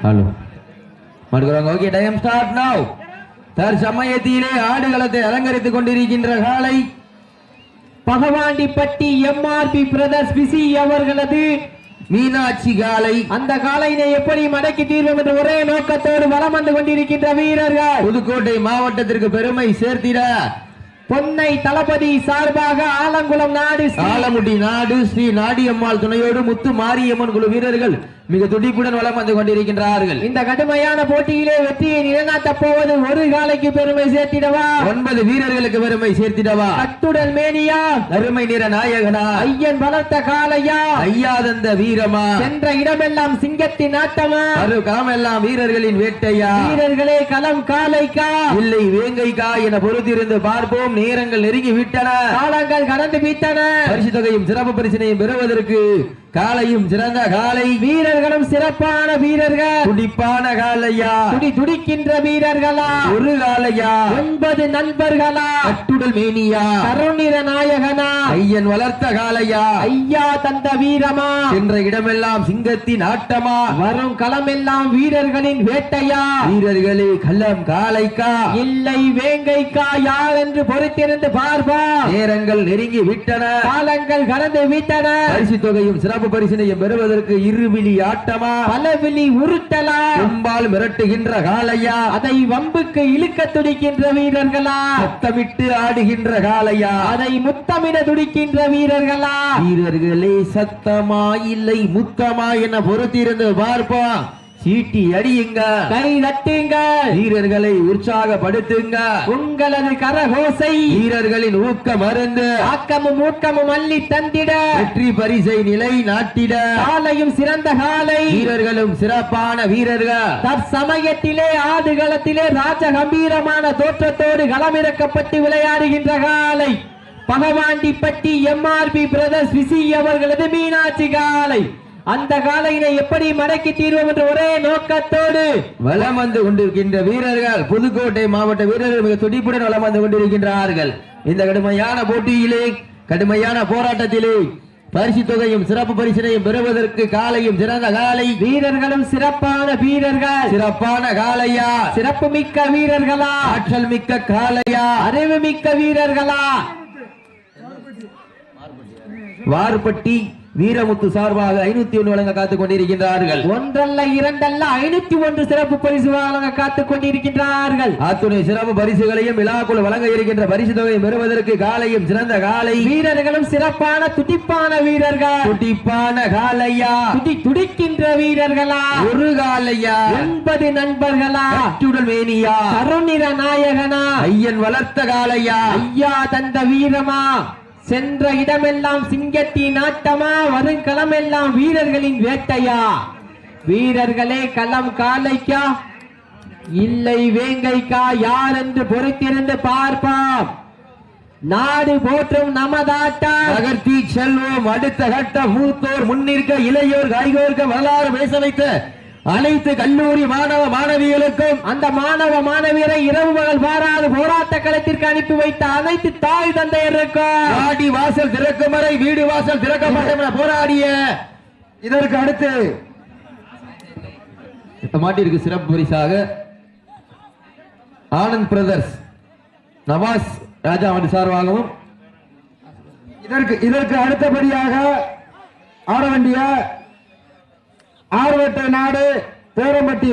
Hello மறுக்கிறாங்க okay time start now தற்சமயத்திலே ஆடுகளத்தை அலங்கரித்துக் கொண்டிருக்கின்ற காலை பகவாண்டிப்பட்டி எம்ஆர்பி பிரதர்ஸ் பிசி அவர்களது மீனாட்சி காலை அந்த காலையினை எப்படி மடக்கி தீர்வோம் என்ற ஒரே நோக்கத்தோடு வலம் வந்து கொண்டிருக்கின்ற வீரர்கள். புதுக்கோட்டை மாவட்டத்திற்கு பெருமை சேர்த்திட. பொன்னை தளபதி சார்பாக ஆலங்குளம் நாடு ஆலமுடி நாடு ஸ்ரீ நாடியம்மாள் துணையோடு முத்து மாரியம்மன் குழு வீரர்கள் மிக துடிப்புடன் வலம் வந்து கொண்டிருக்கின்றார்கள். இந்த கடுமையான போட்டியிலே வெற்றியை நிலைநாட்டப் போவது ஒரு காலைக்கு பெருமை சேர்த்திடவா? ஒன்பது வீரர்களுக்கு பெருமை சேர்த்திடவா? கட்டுடல் மேனியா? அருமை நிற நாயகனா? ஐயன் வளர்த்த காளையா? ஐயாதந்த வீரமா? சென்ற இடமெல்லாம் சிங்கத்தின் ஆட்டமா? அரு காமெல்லாம் வீரர்களின் வேட்டையா? வீரர்களே களம் காலைக்கா இல்லை வேங்கைக்கா என பொறுத்திருந்து பார்ப்போம். நேரங்கள் நெருங்கி விட்டன. காலங்கள் கடந்து விட்டன. பரிசு தொகையும் சிறப்பு பரிசினையும் பெறுவதற்கு காலையும் சிறந்த காலை. வீரர்களும் சிறப்பான வீரர்கள். துடிப்பான காலையா? துடி துடிக்கின்ற வீரர்களா? ஒரு காலையா? ஒன்பது நண்பர்களா? கட்டுடல் மேனியா? கருணிர நாயகனா? ஐயன் வளர்த்த காலையா? ஐயா தந்த வீரமா? சென்ற இடமெல்லாம் சிங்கத்தின் ஆட்டமா? வரும் களமெல்லாம் வீரர்களின் வேட்டையா? வீரர்களே கள்ளம் காலைக்கா? இல்லை வேங்கைக்கா யார் என்று பொறுத்திருந்து பார்ப்பா நேரங்கள் நெருங்கி விட்டன. காலங்கள் கடந்து விட்டன. பரிசு தொகையும் சிறப்பு பரிசினையும் பெறுவதற்கு இருவிழி ஆட்டமா? பலவிழி உருட்டலா? கும்பால் மிரட்டுகின்ற காலையா அதை வம்புக்கு இழுக்க துடிக்கின்ற வீரர்களா? சத்தமிட்டு ஆடுகின்ற காலையா அதை முத்தமிட துடிக்கின்ற வீரர்களா? வீரர்களே சத்தமா இல்லை முத்தமா என பொறுத்திருந்து பார்ப்போம். சீட்டி அடியுங்க. கை தட்டுங்கள் வீரர்களை உற்சாகப்படுத்துங்க. உங்களது கரகோசை. வீரர்களின் ஊக்க மருந்து ஆக்கமும் ஊக்கமும் அள்ளி தந்திட. வெற்றி பரிசை நிலை நாட்டிட. காலையும் சிறந்த காலை. வீரர்களும் சிறப்பான வீரர்கள். தற்சமயத்திலே ஆடுகளத்திலே ராஜ கம்பீரமான தோற்றத்தோடு களமிறக்கப்பட்டு விளையாடுகின்ற காலை. பகவாண்டிப்பட்டி எம்ஆர்பி பிரதர்ஸ் விசி அவர்களது மீனாட்சி காலை. அந்த காலையினை எப்படி மடக்கி தீர்வோம் என்ற ஒரே நோக்கத்தோடு வலம் வந்து கொண்டிருக்கின்ற வீரர்கள் புதுக்கோட்டை மாவட்ட வீரர்கள் மிக துடிப்புடன் வலம் வந்து கொண்டிருக்கின்றார்கள். இந்த கடுமையான போட்டியிலே கடுமையான போராட்டத்திலே பரிசு தொகையும் சிறப்பு பரிசினையும் பெறுவதற்கு காலையும் சிறந்த காலை. வீரர்களும் சிறப்பான வீரர்கள். சிறப்பான காலையா? சிறப்பு மிக்க வீரர்களா? ஆற்றல் மிக்க காலையா? அறிவு மிக்க வீரர்களா? வார்பட்டி வீரமுத்து சார்பாக ஐநூத்தி ஒன்று வழங்க காத்துக் கொண்டிருக்கின்றார்கள். ஒன்றல்ல இரண்டல்ல ஐநூத்தி ஒன்று சிறப்பு பரிசு வழங்க காத்துக் கொண்டிருக்கின்றார்கள். அத்துணை சிறப்பு பரிசுகளையும் விழாக்குள் வழங்க இருக்கின்ற பரிசு தொகையை பெறுவதற்கு காலையும் சிறந்த காலை. வீரர்களும் சிறப்பான துடிப்பான வீரர்கள். துடிப்பான காலையா? துடி துடிக்கின்ற வீரர்களா? ஒரு காலையா? ஒன்பது நண்பர்களா? கட்டுடல் மேனியா? கருணிர நாயகனா? ஐயன் வளர்த்த காலையா? ஐயா தந்த வீரமா? சென்ற இடமெல்லாம் சிங்கத்தின் ஆட்டமா வருங்களமெல்லாம் வீரர்களின் வேட்டையா? வீரர்களே களம் காலைக்கா? இல்லை வேங்கைக்கா யார் என்று பொறுத்திருந்து பார்ப்போம். நாடு போற்றும் நமதாட்டா? நகர்த்தி செல்வோம் அடுத்த கட்ட மூத்தோர் முன்னிற்க இளையோர் கைகோர்க்க வரலாறு பேச வைத்த அனைத்து கல்லூரி மாணவ மாணவிகளுக்கும் அந்த மாணவ மாணவியரை இரவு மகள் பாராது போராட்ட களத்திற்கு அனுப்பி வைத்த அனைத்து தாய் தந்தையருக்கும். வாடி வாசல் திறக்கும் வரை வீடு வாசல் திறக்கப்பட்ட போராடிய இதற்கு அடுத்து மாட்டிற்கு சிறப்பு பரிசாக ஆனந்த் பிரதர்ஸ் நவாஸ் ராஜா அவன் சார்பாகவும் இதற்கு இதற்கு அடுத்தபடியாக ஆட வேண்டிய ஆர்வட்ட நாடு பேரம்பட்டி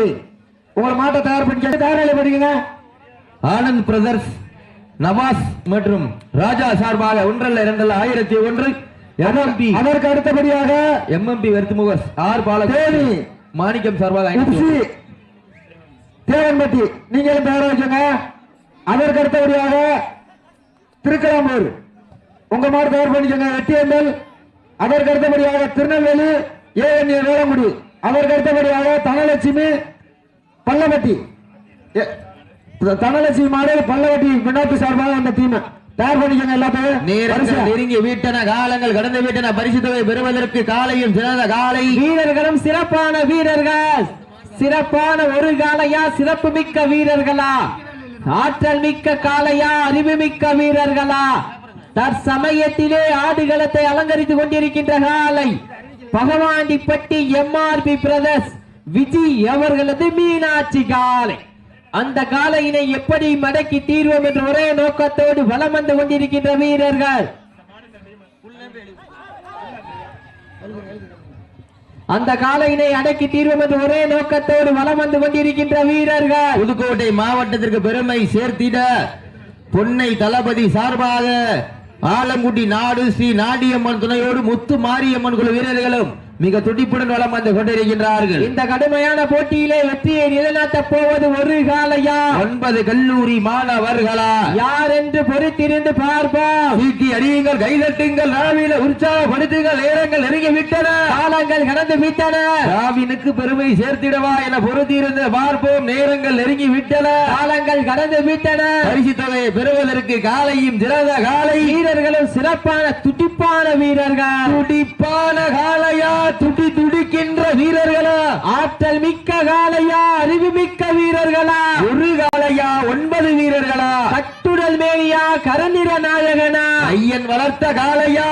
உங்களை மாட்டை தயார் பண்ணிக்க தயாரில்லை படிக்கங்க ஆனந்த் பிரதர்ஸ் நவாஸ் மற்றும் ராஜா சார்பாக ஒன்றல்ல இரண்டல்ல ஆயிரத்தி ஒன்று. எம்எம்பி அதற்கு அடுத்தபடியாக எம்எம்பி வெறுத்துமுகஸ் ஆர் பால தேனி. மாணிக்கம் சார்பாக தேவன்பட்டி. நீங்களும் தயாரா வச்சுங்க அதற்கு அடுத்தபடியாக திருக்கலாம்பூர். உங்க மாடு தயார் பண்ணிக்கோங்க வெட்டியந்தல் அதற்கு அடுத்தபடியாக திருநெல்வேலி ஏஎன்ஏ வேளங்குடி. அதற்கு அடுத்தபடியாக தனலட்சுமி பல்லவட்டி. தனலட்சுமி மாடு பல்லவட்டி வினோத்து சார்பாக அந்த டீம் தயார் பண்ணிக்கோங்க எல்லாத்தையும். நெருங்கி விட்டன காலங்கள் கடந்து விட்டன பரிசு தொகை பெறுவதற்கு காலையும் சிறந்த காலை. வீரர்களும் சிறப்பான வீரர்கள். சிறப்பான ஒரு காலையா சிறப்பு மிக்க வீரர்களா? ஆற்றல் மிக்க காளையா அறிவு மிக்க வீரர்களா? தற்சமயத்திலே ஆடுகளத்தை அலங்கரித்துக் கொண்டிருக்கின்ற காலை. பகவாண்டிப்பட்டி எம்ஆர்பி பிரதர்ஸ் விஜய் அவர்களது மீனாட்சி காலை. அந்த காலையினை எப்படி மடக்கி தீர்வோம் என்ற ஒரே நோக்கத்தோடு வலம் வந்து கொண்டிருக்கின்ற வீரர்கள். அந்த காலையினை அடக்கி தீர்வோம் என்ற ஒரே நோக்கத்தோடு வலம் வந்து கொண்டிருக்கின்ற வீரர்கள். புதுக்கோட்டை மாவட்டத்திற்கு பெருமை சேர்த்திட பொன்னை தளபதி சார்பாக ஆலங்குடி நாடு ஸ்ரீ நாடியம்மன் துணையோடு முத்து மாரியம்மன் குழு வீரர்களும். மிக துடிப்புடன் வலம் வந்து கொண்டிருக்கின்றார்கள். இந்த கடுமையான போட்டியிலே வெற்றியை நிலைநாட்டப் போவது ஒரு காலையா? ஒன்பது கல்லூரி மாணவர்களா? யார் என்று பொறுத்திருந்து பார்ப்போம். தூக்கி அடியுங்கள் கைதட்டுங்கள் ராவில உற்சாகப்படுத்துங்கள் நேரங்கள் நெருங்கி விட்டன காலங்கள் கடந்து விட்டன. ராவினுக்கு பெருமை சேர்த்திடவா என பொருத்தியிருந்து பார்ப்போம் நேரங்கள் நெருங்கி விட்டன காலங்கள் கடந்து விட்டன. பரிசு தொகையை பெறுவதற்கு காலையும் சிறந்த காலை. வீரர்களும் சிறப்பான துடிப்பான வீரர்கள். துடிப்பான காலையா? துடி துடிக்கின்ற வீரர்களா? ஆற்றல் மிக்க காலையா அறிவு மிக்க வீரர்களா? ஒரு காலையா ஒன்பது வீரர்களா? கட்டுடல் மேனியா கரநிற நாயகனா? ஐயன் வளர்த்த காலையா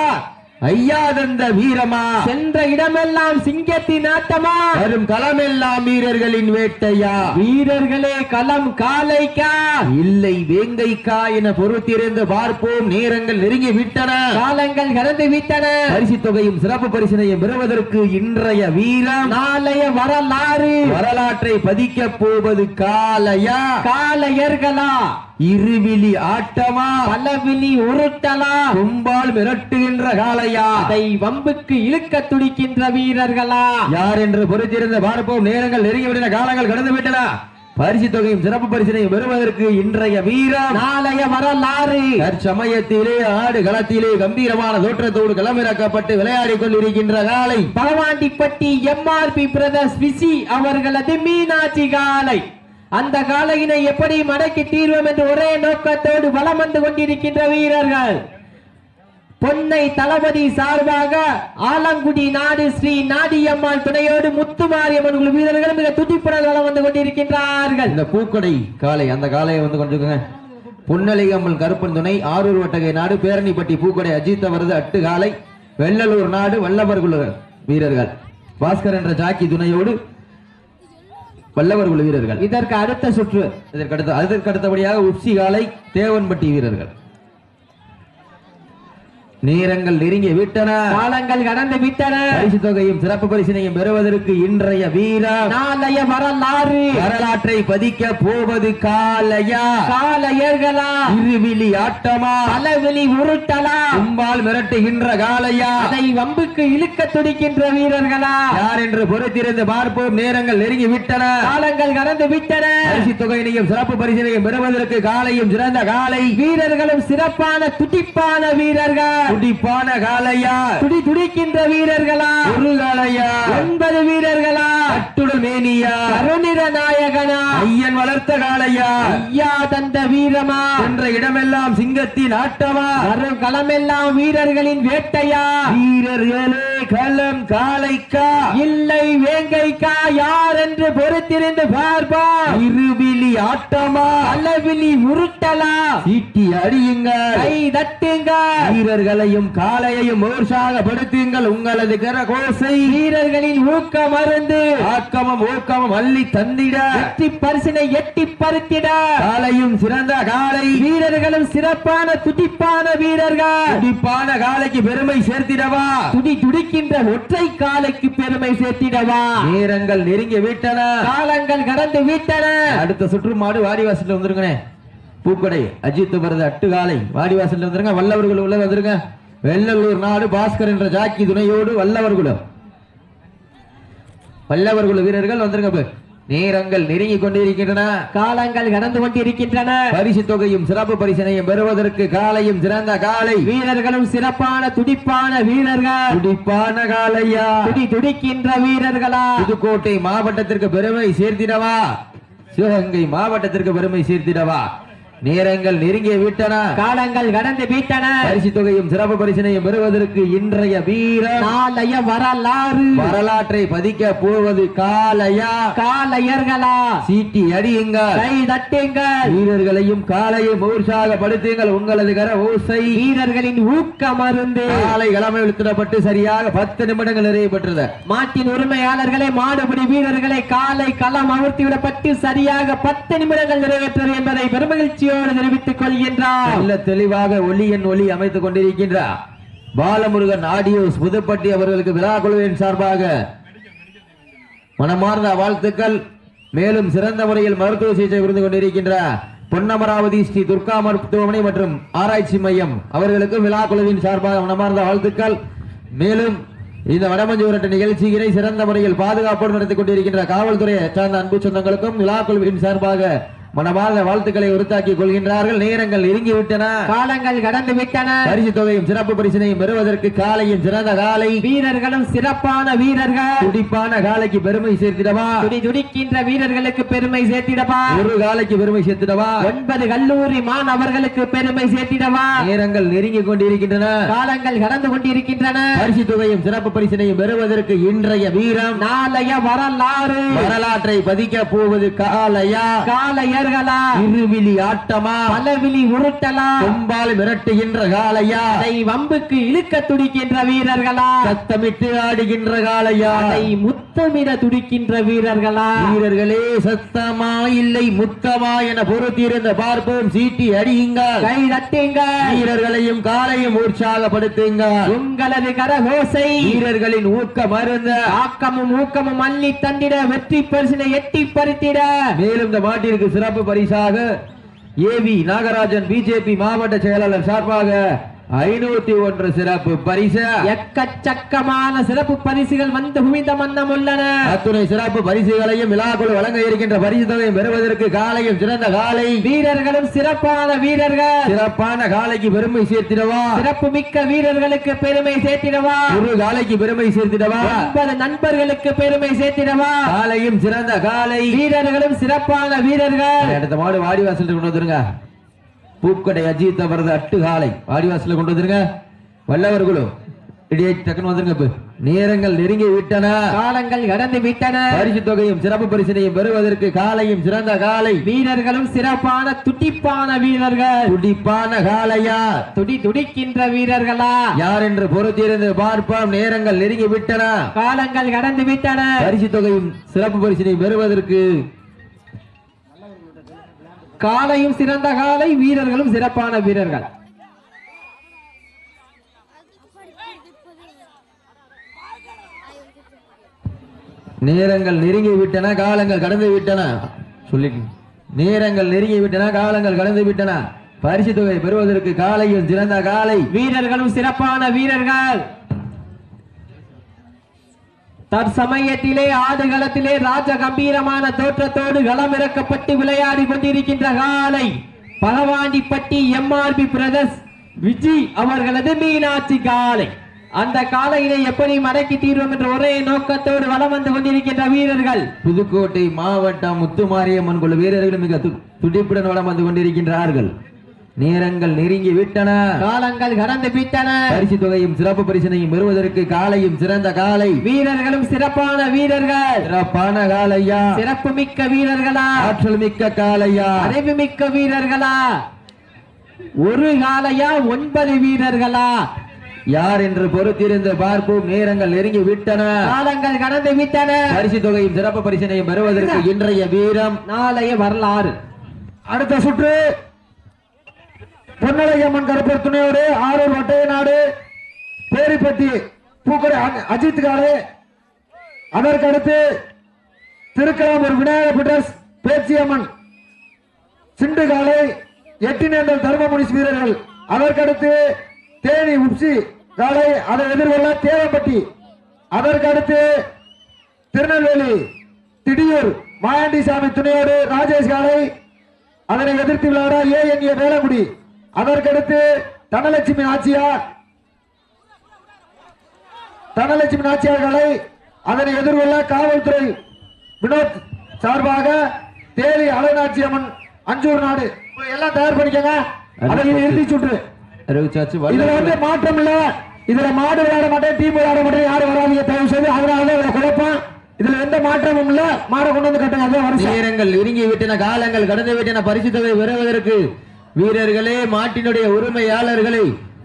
ஐயா தந்த வீரமா? சென்ற இடமெல்லாம் சிங்கத்தின் ஆட்டமா? வரும் களமெல்லாம் வீரர்களின் வேட்டையா? வீரர்களே களம் காலைக்கா? இல்லை வேங்கைக்கா என பொறுத்திருந்து பார்ப்போம். நேரங்கள் நெருங்கி விட்டன காலங்கள் கடந்து விட்டன பரிசு தொகையும் சிறப்பு பரிசினையும் பெறுவதற்கு இன்றைய வீரம். நாளைய வரலாறு. வரலாற்றை பதிக்க போவது காலையா? காலையர்களா? இருவிழி ஆட்டமா? பலவிழி உருட்டலா? கும்பால் மிரட்டுகின்ற காலையா அதை வம்புக்கு இழுக்க துடிக்கின்ற வீரர்களா? யார் என்று பொறுத்திருந்து பார்ப்போம். நேரங்கள் நெருங்கிவிட்டன காலங்கள் கடந்து விட்டன பரிசு தொகையும் சிறப்பு பரிசினையும் பெறுவதற்கு இன்றைய வீரம். நாளைய வரலாறு. தற்சமயத்திலே ஆடு களத்திலே கம்பீரமான தோற்றத்தோடு களமிறக்கப்பட்டு விளையாடிக் கொண்டிருக்கின்ற காலை பகவாண்டிப்பட்டி எம்ஆர்பி பிரதர்ஸ் விசி அவர்களது மீனாட்சி காலை அந்த காலையினை எப்படி மடக்கி தீர்வோம் என்று ஒரே நோக்கத்தோடு வலம் வந்து கொண்டிருக்கின்ற வீரர்கள். பொன்னை தளபதி சார்பாக ஆலங்குடி நாடு ஸ்ரீ நாடியம்மாள் துணையோடு முத்துமாரியம்மன் குழு வீரர்கள் மிக துடிப்புடன் வளம் வந்து கொண்டிருக்கின்றார்கள். இந்த பூக்கொடை காலை அந்த காலையை வந்து கொண்டிருக்குங்க. அம்மன் கருப்பன் துணை ஆரூர் வட்டகை நாடு பேரணிப்பட்டி பூக்கடை அஜித் அவரது அட்டு காலை வெள்ளலூர் நாடு வல்லவர்கள் வீரர்கள். பாஸ்கர் என்ற ஜாக்கி துணையோடு வல்லவர் குழு வீரர்கள். இதற்கு அடுத்த சுற்று. இதற்கடுத்த அதற்கு அடுத்தபடியாக உப்சி காலை தேவன்பட்டி வீரர்கள். நேரங்கள் நெருங்கி விட்டன. காலங்கள் கடந்து விட்டன. பரிசு தொகையும் சிறப்பு பரிசினையும் பெறுவதற்கு இன்றைய வீரம் நாளைய வரலாறு. வரலாற்றை பதிக்க போவது காலையா? காலையர்களா? இருவிழி ஆட்டமா? பலவெளி உருட்டலா? கும்பால் மிரட்டுகின்ற காலையா? அதை வம்புக்கு இழுக்க துடிக்கின்ற வீரர்களா? யார் என்று பொறுத்திருந்து பார்ப்போம். நேரங்கள் நெருங்கி விட்டன. காலங்கள் கடந்து விட்டன. பரிசு தொகையினையும் சிறப்பு பரிசினையும் பெறுவதற்கு காலையும் சிறந்த காலை. வீரர்களும் சிறப்பான துடிப்பான வீரர்கள். துடிப்பான காலையா துடி துடிக்கின்ற வீரர்களா? ஒரு காலையா ஒன்பது வீரர்களா? கட்டுடல் மேனியா? கருநிற நாயகனா? ஐயன் வளர்த்த காலையா ஐயா தந்த வீரமா? என்ற இடமெல்லாம் சிங்கத்தின் ஆட்டமா? வரும் களமெல்லாம் வீரர்களின் வேட்டையா? வீரர்களே! களம் காலைக்கா? இல்லை வேங்கைக்கா யார் என்று பொறுத்திருந்து பார்ப்பா. இருவிழி ஆட்டமா? பலவிழி உருட்டலா? சீட்டி அடியுங்கள். கை தட்டுங்க வீரர்களையும் காளையையும் உற்சாகப்படுத்துங்கள் உங்களது கரகோசை. வீரர்களின் ஊக்க மருந்து ஆக்கமும் ஊக்கமும் அள்ளி தந்திட. வெற்றி பரிசினை எட்டி பருத்திட. காலையும் சிறந்த காலை வீரர்களும் சிறப்பான துடிப்பான வீரர்கள். துடிப்பான காலைக்கு பெருமை சேர்த்திடவா? துடி துடிக்கின்ற ஒற்றை காலைக்கு பெருமை சேர்த்திடவா? நேரங்கள் நெருங்கி விட்டன. காலங்கள் கடந்து விட்டன. அடுத்த சுற்று மாடு வாடிவாசல்ல வந்துருங்கண்ணே. பூக்கடை அஜித் வரது அட்டு காலை வாடிவாசல்ல வந்துருங்க. வல்லவர்கள் உள்ள வந்துருங்க. வெள்ளலூர் நாடு பாஸ்கர் என்ற ஜாக்கி துணையோடு வல்லவர்களும். வல்லவர்கள் வீரர்கள் வந்துருங்க. நேரங்கள் நெருங்கி கொண்டிருக்கின்றன. காலங்கள் கடந்து கொண்டிருக்கின்றன. பரிசு தொகையும் சிறப்பு பரிசனையும் பெறுவதற்கு காலையும் சிறந்த காலை. வீரர்களும் சிறப்பான துடிப்பான வீரர்கள். துடிப்பான காலையா? துடி துடிக்கின்ற வீரர்களா? புதுக்கோட்டை மாவட்டத்திற்கு பெருமை சேர்த்திடவா? சிவகங்கை மாவட்டத்திற்கு பெருமை சேர்த்திடவா? நேரங்கள் நெருங்கிய விட்டன. காலங்கள் கடந்து விட்டன. பரிசு தொகையும் சிறப்பு பரிசினையும் பெறுவதற்கு இன்றைய வீரர் நாளைய வரலாறு. வரலாற்றை பதிக்க போவது காலையா? காலையர்களா? சீட்டி அடியுங்கள். கை தட்டுங்கள். வீரர்களையும் காலையும் உற்சாகப்படுத்துங்கள் உங்களது கர ஓசை. வீரர்களின் ஊக்க மருந்து. காலை கிழமை இழுத்திடப்பட்டு சரியாக பத்து நிமிடங்கள் நிறைவு பெற்றது. மாட்டின் உரிமையாளர்களே மாடுபிடி வீரர்களை காலை களம் அமர்த்தி விடப்பட்டு சரியாக பத்து நிமிடங்கள் நிறைவேற்றது என்பதை பெருமகிழ்ச்சியோடு தெரிவித்துக் கொள்கின்றார். நல்ல தெளிவாக ஒளியின் ஒளி அமைத்துக் கொண்டிருக்கின்றார். பாலமுருகன் ஆடியோஸ் புதுப்பட்டி அவர்களுக்கு விழா குழுவின் சார்பாக மனமார்ந்த வாழ்த்துக்கள். மேலும் சிறந்த முறையில் மருத்துவ சிகிச்சை புரிந்து கொண்டிருக்கின்ற பொன்னமராவதி ஸ்ரீ துர்கா மருத்துவமனை மற்றும் ஆராய்ச்சி மையம் அவர்களுக்கு விழா குழுவின் சார்பாக மனமார்ந்த வாழ்த்துக்கள். மேலும் இந்த வடமஞ்சூரட்ட நிகழ்ச்சியினை சிறந்த முறையில் பாதுகாப்போடு நடத்திக் கொண்டிருக்கின்ற காவல்துறையை சார்ந்த அன்பு சொந்தங்களுக்கும் விழா குழுவின் சார்பாக மனமார்ந்த வாழ்த்துக்களை உறுத்தாக்கிக் கொள்கின்றார்கள். நேரங்கள் நெருங்கி விட்டன காலங்கள் கடந்து விட்டன பரிசு தொகையும் சிறப்பு பரிசினையும் பெறுவதற்கு காலையும் சிறந்த காலை. வீரர்களும் சிறப்பான வீரர்கள். துடிப்பான காலைக்கு பெருமை சேர்த்திடவா? துடி துடிக்கின்ற வீரர்களுக்கு பெருமை சேர்த்திடவா? ஒரு காலைக்கு பெருமை சேர்த்திடவா? ஒன்பது கல்லூரி மாணவர்களுக்கு பெருமை சேர்த்திடவா? நேரங்கள் நெருங்கி கொண்டிருக்கின்றன. காலங்கள் கடந்து கொண்டிருக்கின்றன. பரிசு தொகையும் சிறப்பு பரிசினையும் பெறுவதற்கு இன்றைய வீரம். நாளைய வரலாறு. வரலாற்றை பதிக்க போவது காலையா காலையர்களா இருவிழி ஆட்டமா? பலவிழி உருட்டலா? கொம்பால் மிரட்டுகின்ற காலையா அதை வம்புக்கு இழுக்க துடிக்கின்ற வீரர்களா? சத்தமிட்டு ஆடுகின்ற காலையா அதை முத்தமிட துடிக்கின்ற வீரர்களா? வீரர்களே சத்தமா இல்லை முத்தமா என பொறுத்திருந்த பார்ப்போம். சீட்டி அடியுங்கள். கை தட்டுங்கள். வீரர்களையும் காலையும் உற்சாகப்படுத்துங்கள். உங்களது கரகோசை. வீரர்களின் ஊக்க மருந்த. ஆக்கமும் ஊக்கமும் அள்ளி தந்திட வெற்றி பரிசினை எட்டி பறித்திட. மேலும் இந்த மாட்டிற்கு சிறப்பு பரிசாக ஏவி நாகராஜன் பிஜேபி மாவட்ட செயலாளர் சார்பாக ஐநூத்தி ஒன்று சிறப்பு பரிசு. எக்கச்சக்கமான சிறப்பு பரிசுகள் வந்து குவிந்த மன்னம் உள்ளன. அத்துணை சிறப்பு பரிசுகளையும் விழாக்குழு வழங்க இருக்கின்ற பரிசு தொகையும் பெறுவதற்கு காலையும் சிறந்த காலை. வீரர்களும் சிறப்பான வீரர்கள். சிறப்பான காலைக்கு பெருமை சேர்த்திடவா? சிறப்பு மிக்க வீரர்களுக்கு பெருமை சேர்த்திடவா? ஒரு காலைக்கு பெருமை சேர்த்திடவா? ஒன்பது நண்பர்களுக்கு பெருமை சேர்த்திடவா? காலையும் சிறந்த காலை. வீரர்களும் சிறப்பான வீரர்கள். அடுத்த மாடு வாடிவாசல் கொண்டு வந்துருங்க. பூக்கடை அஜித் அவரது அட்டு காலை. வாடிவாசல கொண்டு வந்துருங்க. வல்லவர்களோ இடையே டக்குன்னு வந்துருங்க இப்ப. நேரங்கள் நெருங்கி விட்டன. காலங்கள் கடந்து விட்டன. பரிசு தொகையும் சிறப்பு பரிசினையும் பெறுவதற்கு காலையும் சிறந்த காலை. வீரர்களும் சிறப்பான துடிப்பான வீரர்கள். துடிப்பான காலையா? துடி துடிக்கின்ற வீரர்களா? யார் என்று பொறுத்திருந்து பார்ப்போம். நேரங்கள் நெருங்கி விட்டன. காலங்கள் கடந்து விட்டன. பரிசு தொகையும் சிறப்பு பரிசினை பெறுவதற்கு காலையும் சிறந்த காலை வீரர்களும் சிறப்பான வீரர்கள். நேரங்கள் நெருங்கி விட்டன காலங்கள் கடந்து விட்டன. சொல்லி நேரங்கள் நெருங்கி விட்டன காலங்கள் கடந்து விட்டன. பரிசு தொகை பெறுவதற்கு காலையும் சிறந்த காலை. வீரர்களும் சிறப்பான வீரர்கள். தற்சமயத்திலே ஆடுகளத்திலே ராஜ கம்பீரமான தோற்றத்தோடு களமிறக்கப்பட்டு விளையாடி கொண்டிருக்கின்ற காலை பகவாண்டிப்பட்டி எம்ஆர்பி பிரதர்ஸ் விஜி அவர்களது மீனாட்சி காலை. அந்த காலையிலே எப்படி மடக்கி தீர்வோம் என்ற ஒரே நோக்கத்தோடு வளம் வந்து கொண்டிருக்கின்ற வீரர்கள். புதுக்கோட்டை மாவட்டம் முத்துமாரியம்மன் குழு வீரர்கள் மிக துடிப்புடன் வளம் வந்து கொண்டிருக்கின்றார்கள். நேரங்கள் நெருங்கி விட்டன. காலங்கள் கடந்து விட்டன. பரிசு தொகையும் சிறப்பு பரிசினையும் பெறுவதற்கு காலையும் சிறந்த காலை. வீரர்களும் சிறப்பான வீரர்கள். சிறப்பான காலையா? சிறப்பு மிக்க வீரர்களா? ஆற்றல் மிக்க காலையா? அறிவு மிக்க வீரர்களா? ஒரு காலையா ஒன்பது வீரர்களா? யார் என்று பொறுத்திருந்து பார்ப்போம். நேரங்கள் நெருங்கி விட்டன. காலங்கள் கடந்து விட்டன. பரிசு தொகையும் சிறப்பு பரிசினையும் பெறுவதற்கு இன்றைய வீரம். நாளைய வரலாறு. அடுத்த சுற்று. பொன்னலையம்மன் கருப்பர் துணையோடு ஆரூர் வட்டையநாடு பேரிப்பட்டி பூக்கடை அ- அஜித் காலே அதற்கு அடுத்து திருக்கலாம்பூர் விநாயகர் பிட்டர்ஸ் பேச்சியம்மன் சிண்டு காலை எட்டினேந்தல் தர்மமுனிஸ் வீரர்கள். அதற்கடுத்து தேனி உப்சி காலை அதை எதிர்கொள்ள தேவப்பட்டி அதற்கடுத்து திருநெல்வேலி திடியூர் மாயாண்டி சாமி துணையோடு ராஜேஷ் காலை அதனை எதிர்த்து விளையாட ஏஎன்ஏ வேலங்குடி அதற்கடுத்து தனலட்சுமி நாச்சியார். தனலட்சுமி நாச்சியார்களை அதனை எதிர்கொள்ள காவல்துறை வினோத் சார்பாக தேவி அலைநாச்சியம்மன் அஞ்சூர் நாடு. எல்லாம் தயார் பண்ணிக்கங்க. இறுதி சுற்று. இதுல வந்து மாற்றம் இல்ல. இதுல மாடு விளையாட மாட்டேன் டீம் விளையாட மாட்டேன் யாரும் வராதீங்க தயவு செய்து. அதனாலதான் இதுல குழப்பம். இதுல எந்த மாற்றமும் இல்ல. மாடை கொண்டு வந்து கட்டுங்க. நேரங்கள் நெருங்கி விட்டன காலங்கள் கடந்து விட்டன பரிசு தொகை பெறுவதற்கு வீரர்களே மாட்டினுடைய உரிமையாளர்களை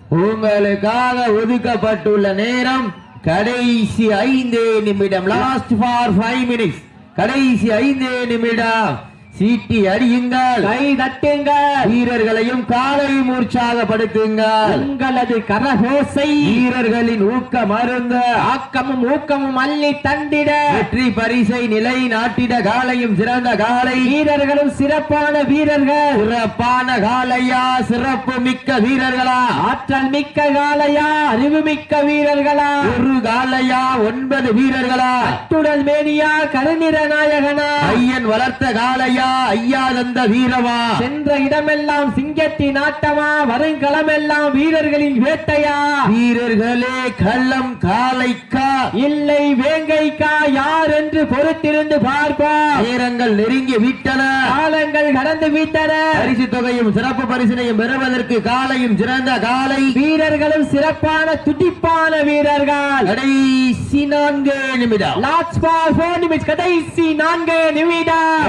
உங்களுக்காக ஒதுக்கப்பட்டுள்ள நேரம் கடைசி ஐந்தே நிமிடம் லாஸ்ட் ஃபார் ஃபைவ் மினிட்ஸ் கடைசி ஐந்தே நிமிடம். சீட்டி அடியுங்கள். கை தட்டுங்கள். வீரர்களையும் காலையும் உற்சாகப்படுத்துங்கள் உங்களது கரகோசை. வீரர்களின் ஊக்கம் அருந்த. ஆக்கமும் ஊக்கமும் அள்ளி தந்திட. வெற்றி பரிசை நிலை நாட்டிட காலையும் சிறந்த காலை. வீரர்களும் சிறப்பான வீரர்கள். சிறப்பான காலையா? சிறப்பு மிக்க வீரர்களா? ஆற்றல் மிக்க காளையா அறிவு மிக்க வீரர்களா? ஒரு காலையா? ஒன்பது வீரர்களா? அத்துடல் மேனியா கருநிற நாயகனா? ஐயன் வளர்த்த காலையா? ஐயா தந்த வீரமா சென்ற இடமெல்லாம் சிங்கத்தின் ஆட்டமா வருங்களமெல்லாம் வீரர்களின் வேட்டையா? வீரர்களே கள்ளம் காலைக்கா. இல்லை வேங்கைக்கா யார் என்று பொறுத்திருந்து பார்ப்போம் நேரங்கள் நெருங்கி விட்டன. காலங்கள் கடந்து விட்டன. பரிசு தொகையும் சிறப்பு பரிசினையும் பெறுவதற்கு காலையும் சிறந்த காலை. வீரர்களும் சிறப்பான துடிப்பான வீரர்கள். கடைசி நான்கு நிமிடம். லாஸ்ட் பால் போர் நிமிஷம் கடைசி நான்கு நிமிடம்.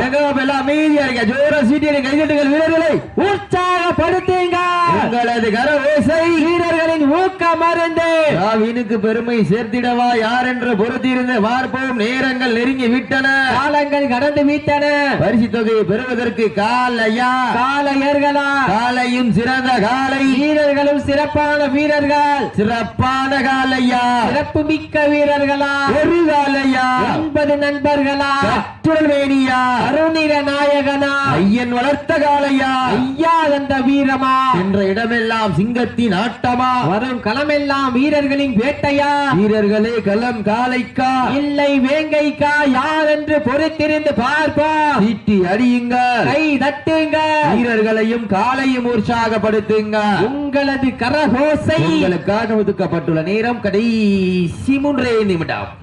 அமைதியா இருக்க ஜோர சீட்டியை கைதட்டுகள் வீரர்களை உற்சாகப்படுத்துங்க. உங்களது கர ஓசை வீரர்களின் ஊக்க மருந்து ராவினுக்கு பெருமை சேர்த்திடவா? யார் என்று பொறுத்திருந்து பார்ப்போம். நேரங்கள் நெருங்கி விட்டன. காலங்கள் கடந்து விட்டன. பரிசு தொகையை பெறுவதற்கு காலையா? காலையர்களா? காலையும் சிறந்த காலை. வீரர்களும் சிறப்பான வீரர்கள். சிறப்பான காலையா? சிறப்பு மிக்க வீரர்களா? ஒரு காலையா? ஒன்பது நண்பர்களா? கற்றுவேணியா அருணிர நாயகனா? ஐயன் வளர்த்த காலையா ஐயா தந்த வீரமா? என்ற இடமெல்லாம் சிங்கத்தின் ஆட்டமா? வரும் களமெல்லாம் வீரர்களின் வேட்டையா? வீரர்களே களம் காலைக்கா இல்லை வேங்கைக்கா யார் என்று பொறுத்திருந்து பார்ப்போம் சீட்டி அடியுங்கள் கை தட்டுங்க. வீரர்களையும் காலையும் உற்சாகப்படுத்துங்க. உங்களது கரகோசை. உங்களுக்காக ஒதுக்கப்பட்டுள்ள நேரம் கடைசி மூன்றே நிமிடம்.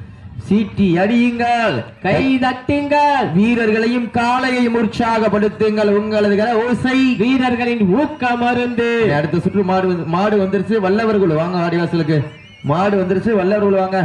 சீட்டி அடியுங்கள் கை தட்டுங்கள் வீரர்களையும் காலையையும் உற்சாகப்படுத்துங்கள். உங்களது ஓசை வீரர்களின் ஊக்க மருந்து. அடுத்த சுற்று மாடு மாடு வந்துருச்சு. வல்லவர்கள் வாங்க ஆடிவாசலுக்கு மாடு வந்துருச்சு. வல்லவர்கள் வாங்க.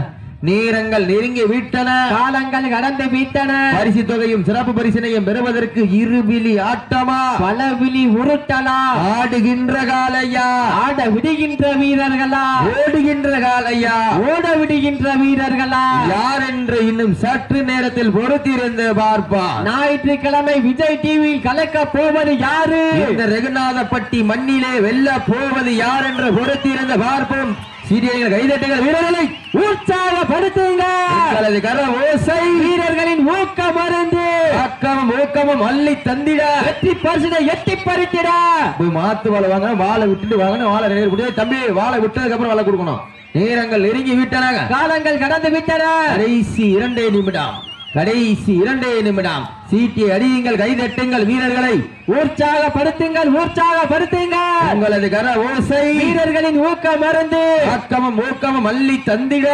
நேரங்கள் நெருங்கி விட்டன. காலங்கள் கடந்து விட்டன. பரிசு தொகையும் சிறப்பு பரிசினையும் பெறுவதற்கு இருபிலி ஆட்டமா? பலவிழி உருட்டலா? ஆடுகின்ற காலையா ஆட விடுகின்ற வீரர்களா? ஓடுகின்ற காலையா ஓட விடுகின்ற வீரர்களா? யார் என்று இன்னும் சற்று நேரத்தில் பொறுத்திருந்து பார்ப்பான் ஞாயிற்றுக்கிழமை விஜய் டிவியில் கலக்க போவது யாரு? இந்த ரெகுநாதப்பட்டி மண்ணிலே வெல்ல போவது யார் என்று பொறுத்திருந்து பார்ப்போம். சீரியர்கள் கைதட்டுங்கள் வீரர்களை உற்சாகப்படுத்துங்க. உங்களது கர ஓசை வீரர்களின் ஊக்க மருந்து அக்கமும் ஊக்கமும் அள்ளி தந்திட. வெற்றி பரிசினை எட்டி பறித்திட. மாத்து வாழை வாங்க வாழை விட்டுட்டு வாங்க வாழை நேர் கொடுத்து தம்பி வாழை விட்டதுக்கு அப்புறம் வாழை கொடுக்கணும். நேரங்கள் நெருங்கி விட்டனாங்க காலங்கள் கடந்து விட்டன. கடைசி இரண்டே நிமிடம். கடைசி இரண்டே நிமிடம். சீட்டி அடியுங்கள் கைதட்டுங்கள் வீரர்களை உற்சாகப்படுத்துங்கள் உற்சாகப்படுத்துங்கள் உங்களது கர ஓசை வீரர்களின் ஊக்க மருந்து அக்கமும் ஊக்கமும் அள்ளி தந்திட.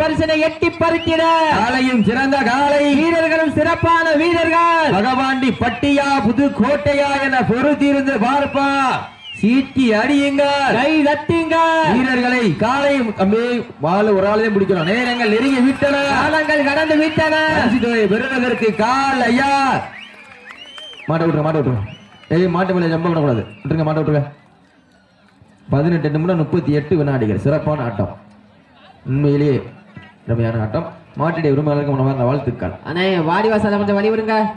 பரிசினை எட்டி பறித்திட. காலையும் சிறந்த காலை. வீரர்களும் சிறப்பான வீரர்கள். பகவாண்டி பட்டியா புது கோட்டையா என பொறுத்திருந்து பார்ப்பா. சீட்டி அடியுங்கள். கை தட்டுங்க வீரர்களை காலையும் அம்மே வாழ ஒரு ஆளையும் பிடிக்கணும் நேரங்கள் நெருங்கி விட்டன. காலங்கள் கடந்து விட்டன. பெறுவதற்கு கால் ஐயா. மாட்ட விட்டுருங்க மாட்ட விட்டுருங்க ஏய் மாட்டு மேலே ஜம்ப பண்ணக்கூடாது விட்டுருங்க மாட்ட விட்டுருங்க. பதினெட்டு நிமிடம் முப்பத்தி எட்டு வினாடிகள். சிறப்பான ஆட்டம். உண்மையிலேயே ரமையான ஆட்டம். மாட்டுடைய உரிமையாளருக்கு மனமார்ந்த வாழ்த்துக்கள். அண்ணே வாடி வாசல கொஞ்சம் வழி விடுங்க